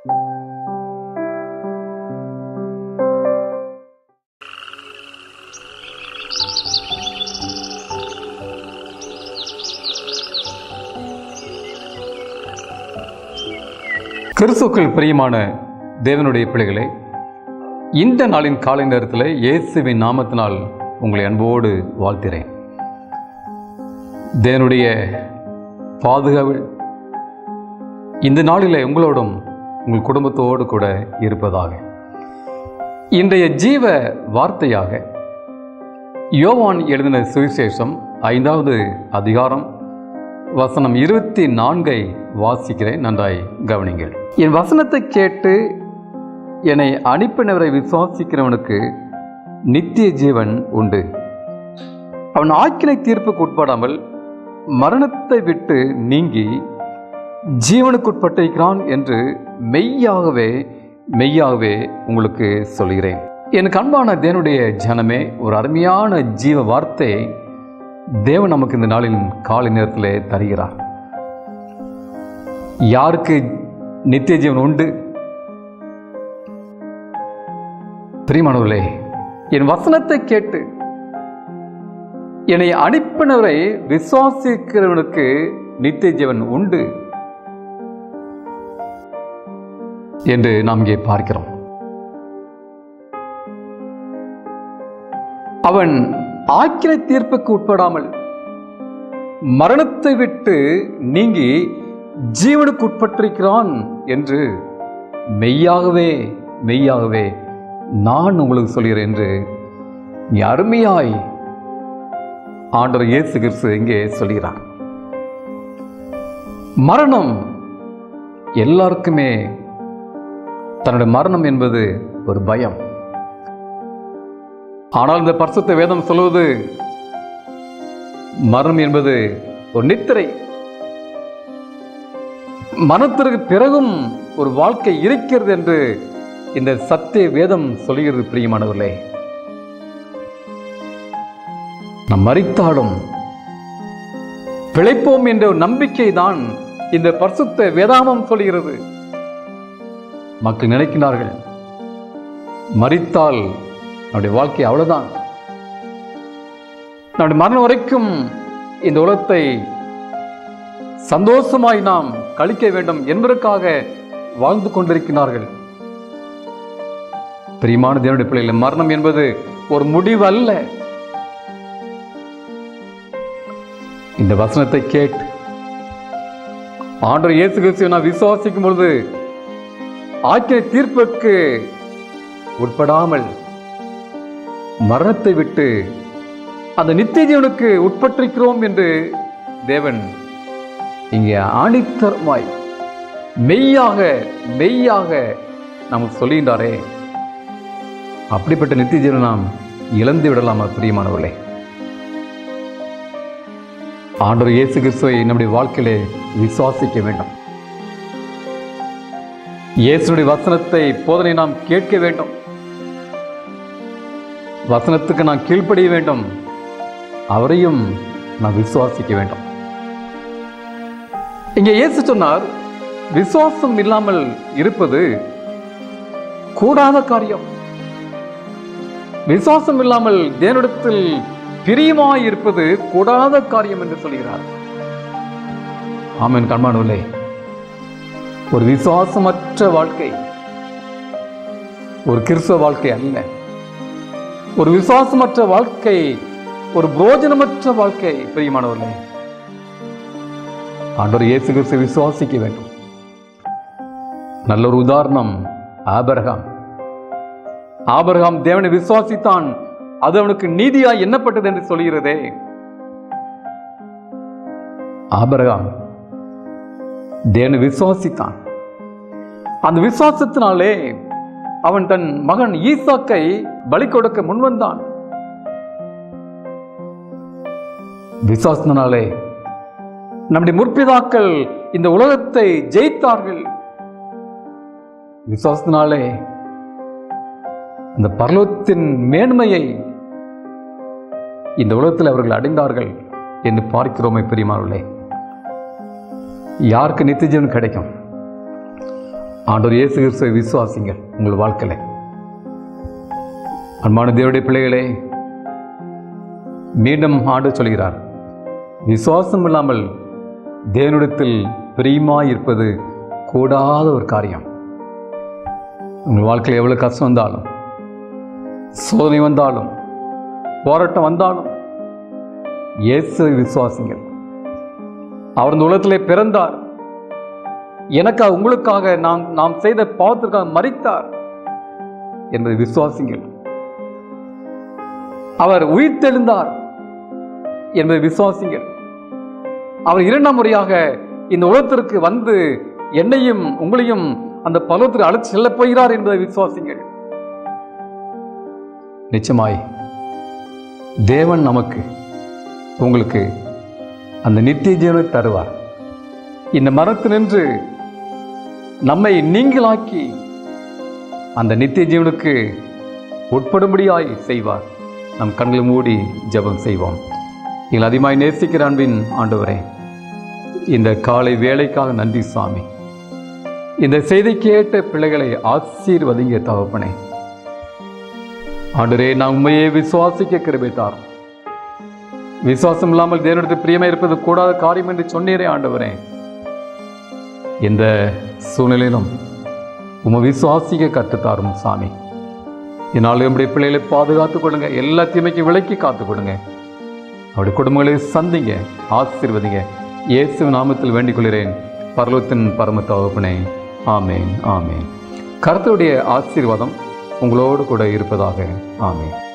கிறிஸ்துக்கள் பிரியமான தேவனுடைய பிள்ளைகளே இந்த நாளின் காலை நேரத்தில் இயேசுவின் நாமத்தினால் உங்களை அன்போடு வாழ்த்திறேன் தேவனுடைய பாதுகாவல் இந்த நாளில் உங்களோடும் உங்கள் குடும்பத்தோடு கூட இருப்பதாக. இன்றைய ஜீவ வார்த்தையாக யோவான் எழுதின சுவிசேஷம் ஐந்தாவது அதிகாரம் வசனம் இருபத்தி நான்கை வாசிக்கிறேன். நன்றாய் கவனிங்கள். என் வசனத்தை கேட்டு என்னை அனுப்பினவரை விசுவாசிக்கிறவனுக்கு நித்திய ஜீவன் உண்டு. அவன் ஆக்கினை தீர்ப்புக்கு உட்படாமல் மரணத்தை விட்டு நீங்கி ஜீவனுக்குட்பட்டிருக்கிறான் என்று மெய்யாகவே மெய்யாகவே உங்களுக்கு சொல்கிறேன். எனக்கு அன்பான தேவனுடைய ஜனமே ஒரு அருமையான ஜீவ வார்த்தை தேவன் நமக்கு இந்த நாளின் காலை நேரத்தில் தருகிறார். யாருக்கு நித்திய ஜீவன் உண்டு? பிரியமானவர்களே என் வசனத்தை கேட்டு என்னை அனுப்பினவரை விசுவாசிக்கிறவனுக்கு நித்திய ஜீவன் உண்டு. என்று நாம் இங்கே பார்க்கிறோம். அவன் ஆக்கிர தீர்ப்புக்கு உட்படாமல் மரணத்தை விட்டு நீங்கி ஜீவனுக்கு உட்பட்டிருக்கிறான் என்று மெய்யாகவே மெய்யாகவே நான் உங்களுக்கு சொல்கிறேன் என்று அருமையாய் ஆண்டவர் இயேசு கிறிஸ்து இங்கே சொல்கிறார். மரணம் எல்லாருக்குமே தன்னுடைய மரணம் என்பது ஒரு பயம். ஆனால் இந்த பரிசுத்த வேதம் சொல்வது மரணம் என்பது ஒரு நித்திரை. மரணத்திற்கு பிறகும் ஒரு வாழ்க்கை இருக்கிறது என்று இந்த சத்திய வேதம் சொல்கிறது பிரியமானவர்களே. நாம் மறித்தாலும் பிழைப்போம் என்ற ஒரு நம்பிக்கை தான் இந்த பரிசுத்த வேதாமம் சொல்கிறது மக்கள் நினைக்கிறார்கள் மறித்தால் நம்முடைய வாழ்க்கை அவ்வளவுதான். நம்முடைய மரணம் வரைக்கும் இந்த உலகத்தை சந்தோஷமாய் நாம் கழிக்க வேண்டும் என்பதற்காக வாழ்ந்து கொண்டிருக்கிறார்கள் பிரியமான தேவனுடைய பிள்ளைகள் மரணம் என்பது ஒரு முடிவு அல்ல இந்த வசனத்தை கேட்டு ஆண்டவர் இயேசு கிறிஸ்துவை நான் விசுவாசிக்கும் பொழுது ஆக்கிய தீர்ப்புக்கு உட்படாமல் மரணத்தை விட்டு அந்த நித்திய ஜீவனுக்கு உட்பட்டிருக்கிறோம் என்று தேவன் இங்கே ஆணித்தரமாய் மெய்யாக மெய்யாக நமக்கு சொல்லுகின்றாரே. அப்படிப்பட்ட நித்திய ஜீவனை நாம் இழந்து விடலாமா பிரியமானவர்களே? ஆண்டவர் இயேசு கிறிஸ்துவை நம்முடைய வாழ்க்கையிலே விசுவாசிக்க வேண்டும். இயேசுடைய வசனத்தை போதனை நாம் கேட்க வேண்டும். வசனத்துக்கு நான் கீழ்ப்படிய வேண்டும். அவரையும் நாம் விசுவாசிக்க வேண்டும். இங்கே இயேசு சொன்னார் விசுவாசம் இல்லாமல் இருப்பது கூடாத காரியம். விசுவாசம் இல்லாமல் தேவனிடத்தில் பிரியமாய் இருப்பது கூடாத காரியம் என்று சொல்கிறார். ஆமீன் கண்மானுவில்லை ஒரு விசுவாசமற்ற வாழ்க்கை. ஒரு கிறிஸ்தவ வாழ்க்கை அல்ல. ஒரு விசுவாசமற்ற வாழ்க்கை ஒரு புரோஜனமற்ற வாழ்க்கை பிரியமானவர்களே. ஆண்டவர் இயேசு கிறிஸ்து விசுவாசிக்க வேண்டும். நல்ல ஒரு உதாரணம் ஆபரகாம். ஆபரகாம் தேவனை விசுவாசித்தான் அது அவனுக்கு நீதியாய் என்னப்பட்டது என்று சொல்கிறதே ஆபரகாம் தேவனை விசுவாசித்தான். அந்த விசுவாசத்தினாலே அவன் தன் மகன் ஈசாக்கை பலி கொடுக்க முன்வந்தான். விசுவாசத்தினாலே நம்முடைய முற்பிதாக்கள் இந்த உலகத்தை ஜெயித்தார்கள். விசுவாசத்தினாலே இந்த பர்லோகத்தின் மேன்மையை இந்த உலகத்தில் அவர்கள் அடைந்தார்கள் என்று பார்க்கிறோமே பெரியமார்களே. யாருக்கு நித்திய ஜீவன் கிடைக்கும்? ஆண்டவர் இயேசு கிறிஸ்துவை விசுவாசிங்கள் உங்கள் வாழ்க்கையில. அன்பான தேவடைய பிள்ளைகளே மீண்டும் ஆண்டு சொல்கிறார் விசுவாசம் இல்லாமல் தேவனிடத்தில் பிரியமாக இருப்பது கூடாத ஒரு காரியம். உங்கள் வாழ்க்கையில் எவ்வளோ கஷ்டம் வந்தாலும் சோதனை வந்தாலும் போராட்டம் வந்தாலும் இயேசு விசுவாசிங்கள். அவர் இந்த உலகத்திலே பிறந்தார். எனக்கு உங்களுக்காக நாம் நாம் செய்த பாவத்திற்காக மறித்தார் என்பதை விசுவாசிங்கள் அவர் உயிர்த்தெழுந்தார் என்பதை விசுவாசிங்கள் அவர் இரண்டாம் முறையாக இந்த உலகத்திற்கு வந்து என்னையும் உங்களையும் அந்த பலவத்திற்கு அழைத்து செல்லப் போகிறார் என்பதை விசுவாசிங்கள் நிச்சயமாய் தேவன் நமக்கு உங்களுக்கு அந்த நித்திய ஜீவனை தருவார். இந்த மரத்தினின்று நம்மை நீங்களாக்கி அந்த நித்திய ஜீவனுக்கு உட்படும்படியாய் செய்வார். நம் கண்களை மூடி ஜெபம் செய்வோம். நீங்கள் அதிகமாய் நேசிக்கிற அன்பின் ஆண்டவரே இந்த காலை வேலைக்காக நன்றி சாமி. இந்த செய்தி கேட்ட பிள்ளைகளை ஆசீர்வதிங்க தகப்பனே. ஆண்டரே நான் உண்மையே விசுவாசிக்க கிருபித்தார். விசுவாசம் இல்லாமல் தேவனிடத்தில் பிரியமா இருப்பது கூடாத காரியம் என்று சொன்னீரே ஆண்டவரே. இந்த சூழ்நிலையிலும் உமை விசுவாசிக்க கற்றுத்தாரும் சாமி. என்னால் நம்முடைய பிள்ளைகளை பாதுகாத்துக் கொடுங்க எல்லா தீமைக்கும் விலக்கி காத்து கொடுங்க. அவருடைய குடும்பங்களை சந்திங்க ஆசீர்வதிங்க. இயேசு நாமத்தில் வேண்டிக் கொள்கிறேன். பரலோகத்தின் பரம தகப்பனே ஆமேன் ஆமேன். கருத்துடைய ஆசீர்வாதம் உங்களோடு கூட இருப்பதாக. ஆமேன்.